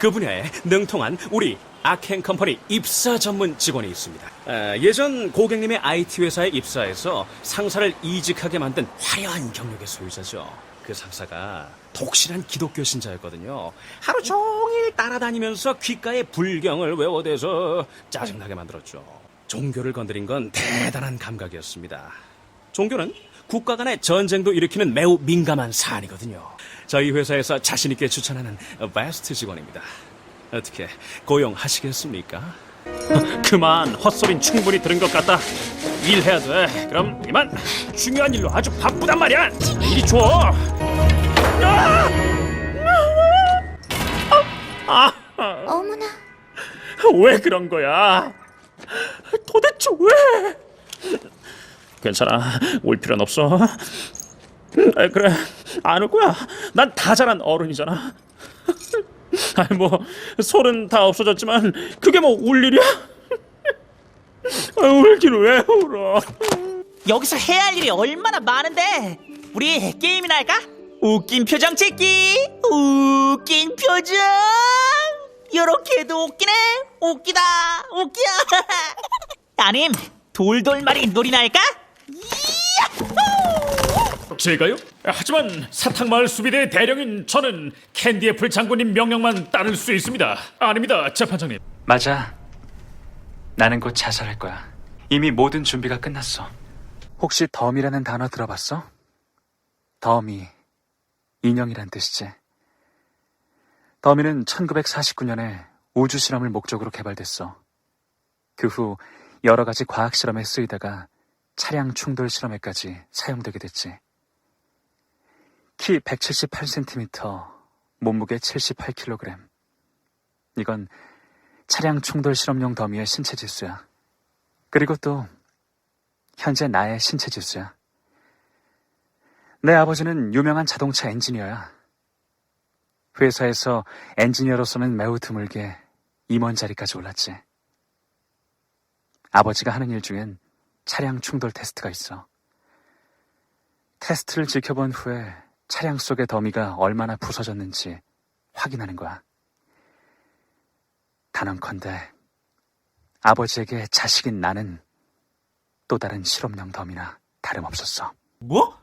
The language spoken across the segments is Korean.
그 분야에 능통한 우리 아켄 컴퍼니 입사 전문 직원이 있습니다. 아, 예전 고객님의 IT 회사에 입사해서 상사를 이직하게 만든 화려한 경력의 소유자죠. 그 상사가 독실한 기독교 신자였거든요. 하루 종일 따라다니면서 귓가에 불경을 외워대서 짜증나게 만들었죠. 종교를 건드린 건 대단한 감각이었습니다. 종교는 국가 간의 전쟁도 일으키는 매우 민감한 사안이거든요. 저희 회사에서 자신있게 추천하는 베스트 직원입니다. 어떻게 고용하시겠습니까? 그만 헛소린 충분히 들은 것 같다. 일해야 돼. 그럼 이만 중요한 일로 아주 바쁘단 말이야. 이리 줘. 어머나, 왜 그런 거야? 도대체 왜? 괜찮아. 올 필요는 없어. 아, 그래. 안 올 거야. 난 다 자란 어른이잖아. 아니 뭐 솔은 다 없어졌지만 그게 뭐 울 일이야? 아, 울긴 왜 울어? 여기서 해야 할 일이 얼마나 많은데 우리 게임이나 할까? 웃긴 표정 찍기 웃긴 표정 요렇게 해도 웃기네 웃기다 웃겨 아님 돌돌말이 놀이나 할까? 제가요? 하지만 사탕마을 수비대 대령인 저는 캔디애플 장군님 명령만 따를 수 있습니다. 아닙니다, 재판장님. 맞아. 나는 곧 자살할 거야. 이미 모든 준비가 끝났어. 혹시 덤이라는 단어 들어봤어? 덤이 인형이란 뜻이지. 덤이는 1949년에 우주 실험을 목적으로 개발됐어. 그 후 여러 가지 과학 실험에 쓰이다가 차량 충돌 실험에까지 사용되게 됐지. 키 178cm, 몸무게 78kg. 이건 차량 충돌 실험용 더미의 신체 지수야. 그리고 또 현재 나의 신체 지수야. 내 아버지는 유명한 자동차 엔지니어야. 회사에서 엔지니어로서는 매우 드물게 임원 자리까지 올랐지. 아버지가 하는 일 중엔 차량 충돌 테스트가 있어. 테스트를 지켜본 후에 차량 속의 더미가 얼마나 부서졌는지 확인하는 거야. 단언컨대 아버지에게 자식인 나는 또 다른 실험용 덤이나 다름없었어. 뭐?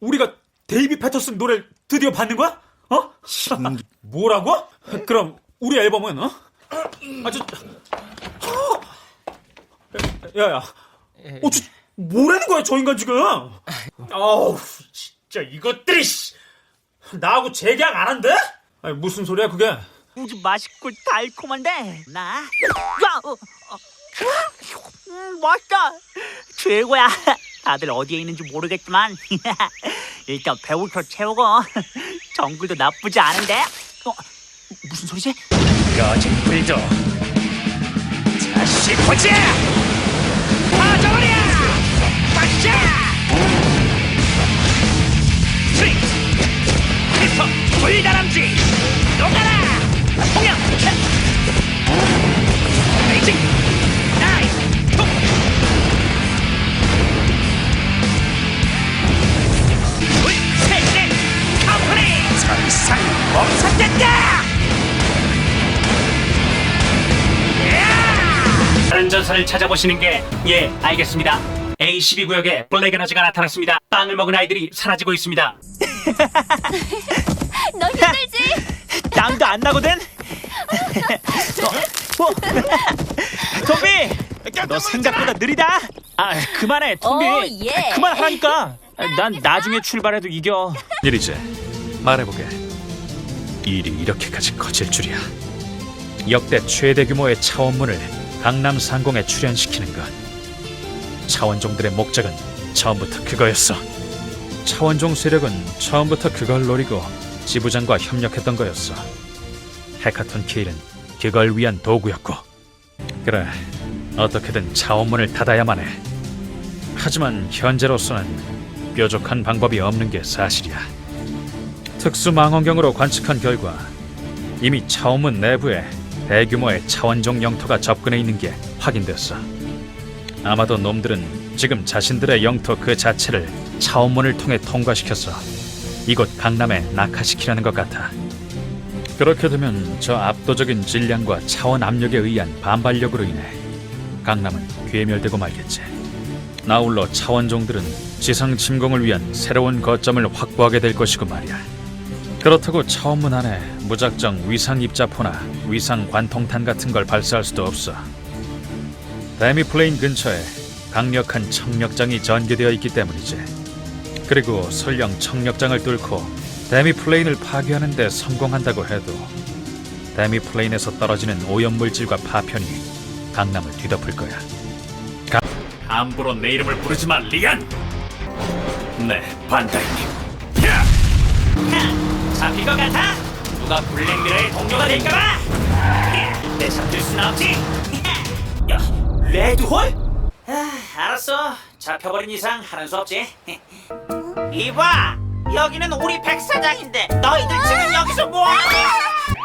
우리가 데이비 패터슨 노래를 드디어 받는 거야? 어? 뭐라고? 그럼 우리 앨범은 어? 아주 야야, 어, 저, 뭐라는 거야 저 인간 지금? 아우 진짜 이것들이 씨. 나하고 재계약 안 한대? 아니 무슨 소리야 그게? 아주 맛있고 달콤한데 나 야, 어, 어. 음, 맛있다 최고야 다들 어디에 있는지 모르겠지만 일단 배부터 채우고 정글도 나쁘지 않은데 어, 무슨 소리지? 다시 보자! 파져버려! 빠져! 스 다른 전선을 찾아보시는 게 예 알겠습니다 A12구역에 블랙 에너지가 나타났습니다 빵을 먹은 아이들이 사라지고 있습니다 너 힘들지? 땀도 안 나거든? 어, 어. 톰비! 너 생각보다 느리다? 아, 그만해, 톰비. 오, 예. 아, 그만하라니까. 난 나중에 출발해도 이겨. 이리제 말해보게 일이 이렇게까지 커질 줄이야 역대 최대 규모의 차원문을 강남 상공에 출현시키는 것. 차원종들의 목적은 처음부터 그거였어. 차원종 세력은 처음부터 그걸 노리고 지부장과 협력했던 거였어. 헤카톤 케일은 그걸 위한 도구였고. 그래 어떻게든 차원문을 닫아야만 해. 하지만 현재로서는 뾰족한 방법이 없는 게 사실이야. 특수 망원경으로 관측한 결과 이미 차원문 내부에 대규모의 차원종 영토가 접근해 있는 게 확인됐어. 아마도 놈들은 지금 자신들의 영토 그 자체를 차원문을 통해 통과시켜서 이곳 강남에 낙하시키려는 것 같아. 그렇게 되면 저 압도적인 질량과 차원 압력에 의한 반발력으로 인해 강남은 괴멸되고 말겠지. 나홀로 차원종들은 지상 침공을 위한 새로운 거점을 확보하게 될 것이고 말이야. 그렇다고 차원문 안에 무작정 위상 입자포나 위상 관통탄 같은 걸 발사할 수도 없어. 데미플레인 근처에 강력한 청력장이 전개되어 있기 때문이지. 그리고 설령 청력장을 뚫고 데미플레인을 파괴하는 데 성공한다고 해도 데미플레인에서 떨어지는 오염물질과 파편이 강남을 뒤덮을 거야. 가- 함부로 내 이름을 부르지 마, 리안! 네, 반다이님. 야! 잡힐 것 같아? 누가 블랙미러의 동료가 될까봐? 내 잡힐 순 없지. 야, 레드홀? 아, 알았어. 잡혀버린 이상 하는 수 없지. 이봐, 여기는 우리 백사장인데 너희들 지금 여기서 뭐하니?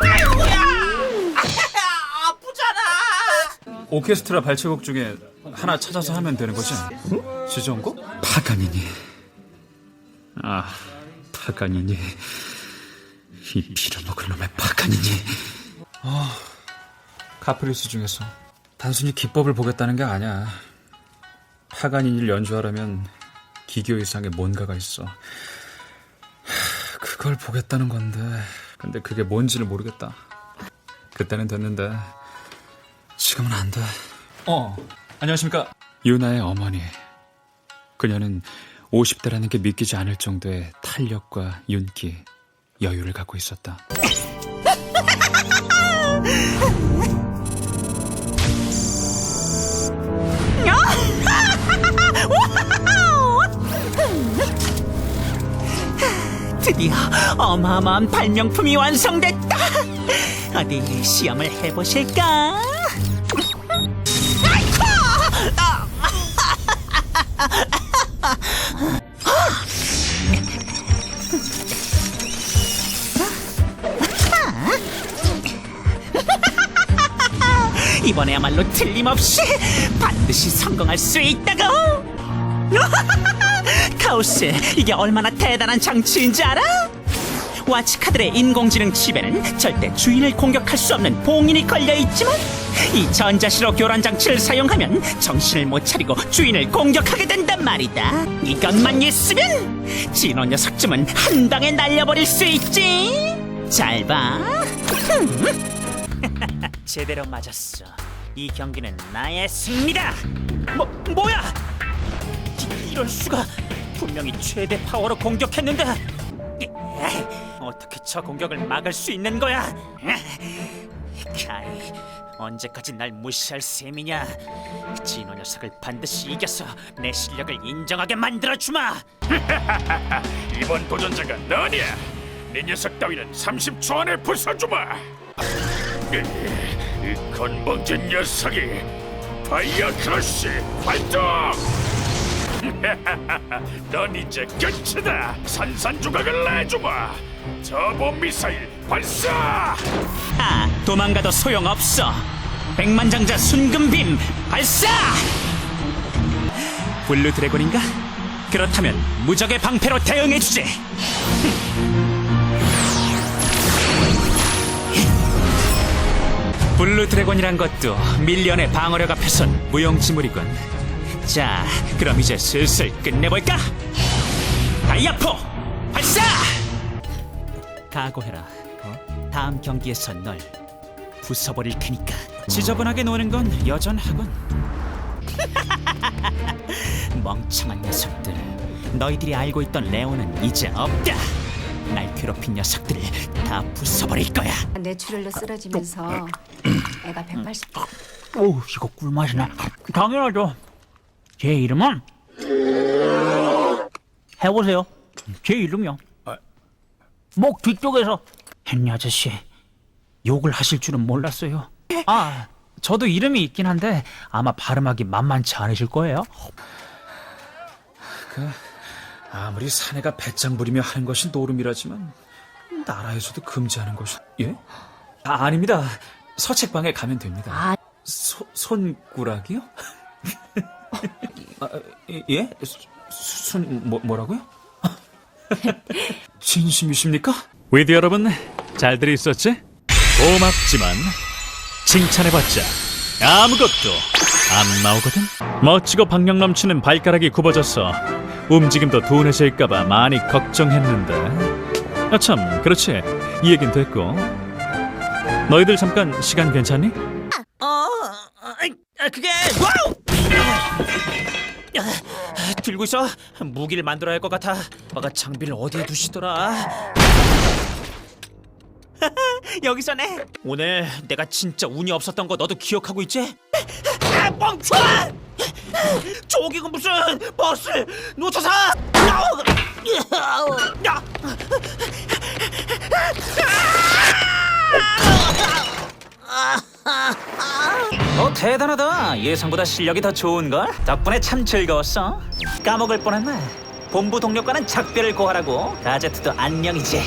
아이고야, 아프잖아. 오케스트라 발췌곡 중에 하나 찾아서 하면 되는 거지? 지정곡? 파가니니. 아, 파가니니. 이 빌어먹을 놈의 파가니니. 아, 카프리스 중에서 단순히 기법을 보겠다는 게 아니야. 파가니니를 연주하려면 기교 이상의 뭔가가 있어. 하, 그걸 보겠다는 건데. 근데 그게 뭔지를 모르겠다. 그때는 됐는데 지금은 안 돼. 어, 안녕하십니까. 유나의 어머니. 그녀는 50대라는 게 믿기지 않을 정도의 탄력과 윤기, 여유를 갖고 있었다. 드디어 어마어마한 발명품이 완성됐다. 어디 시험을 해보실까? 아이쿠! 아! 이번에야말로 틀림없이 반드시 성공할 수 있다고! 카오스, 이게 얼마나 대단한 장치인지 알아? 와치카들의 인공지능 칩에는 절대 주인을 공격할 수 없는 봉인이 걸려 있지만 이 전자시로 교란 장치를 사용하면 정신을 못 차리고 주인을 공격하게 된단 말이다. 이것만 있으면 진호 녀석쯤은 한 방에 날려버릴 수 있지. 잘 봐. 제대로 맞았어. 이 경기는 나의 승리다. 뭐 뭐야? 이- 이럴 수가 분명히 최대 파워로 공격했는데 어떻게 저 공격을 막을 수 있는 거야? 카이 언제까지 날 무시할 셈이냐? 진호 녀석을 반드시 이겨서 내 실력을 인정하게 만들어 주마. 이번 도전자가 너냐? 내 녀석 따위는 30초 안에 부숴주마. 이, 이 건방진 녀석이 파이어 크러쉬 활동! 넌 이제 끝이다. 산산조각을 내주마. 저보 미사일 발사! 아, 도망가도 소용없어. 백만장자 순금빔 발사! 블루 드래곤인가? 그렇다면 무적의 방패로 대응해주지. 블루 드래곤이란 것도 밀리언의 방어력 앞에선 무용지물이군. 자, 그럼 이제 슬슬 끝내볼까? 다이아포 발사! 각오해라. 다음 경기에서 널 부숴버릴 테니까. 지저분하게 노는 건 여전하군. 멍청한 녀석들. 너희들이 알고 있던 레오는 이제 없다. 날 괴롭힌 녀석들을 다 부숴버릴 거야. 뇌출혈로 쓰러지면서 애가 180. 오, 이거 꿀맛이네. 당연하죠. 제 이름은 해보세요. 제 이름이요. 목 뒤쪽에서 헨리 아저씨 욕을 하실 줄은 몰랐어요. 아, 저도 이름이 있긴 한데 아마 발음하기 만만치 않으실 거예요. 아무리 사내가 배짱 부리며 하는 것이 노름이라지만 나라에서도 금지하는 것이 예? 아, 아닙니다. 서책방에 가면 됩니다. 아. 소, 손꾸락이요? 아, 예? 수- 순 뭐, 뭐라고요? 진심이십니까? 위드 여러분, 잘들 있었지? 고맙지만 칭찬해봤자 아무것도 안 나오거든. 멋지고 박력 넘치는 발가락이 굽어져서 움직임도 둔해질까봐 많이 걱정했는데. 아참, 그렇지. 이 얘긴 됐고. 너희들 잠깐 시간 괜찮니? 어, 아, 아, 그게 와우! 아, 들고 있어. 무기를 만들어야 할 것 같아. 아가 장비를 어디에 두시더라? 여기서네. 오늘 내가 진짜 운이 없었던 거 너도 기억하고 있지? 아, 멈춰! 저기가 무슨 버스! 야! 너 대단하다. 예상보다 실력이 더 좋은걸? 덕분에 참 즐거웠어. 까먹을 뻔했네. 본부 동료과는 작별을 고하라고. 가제트도 안녕이지.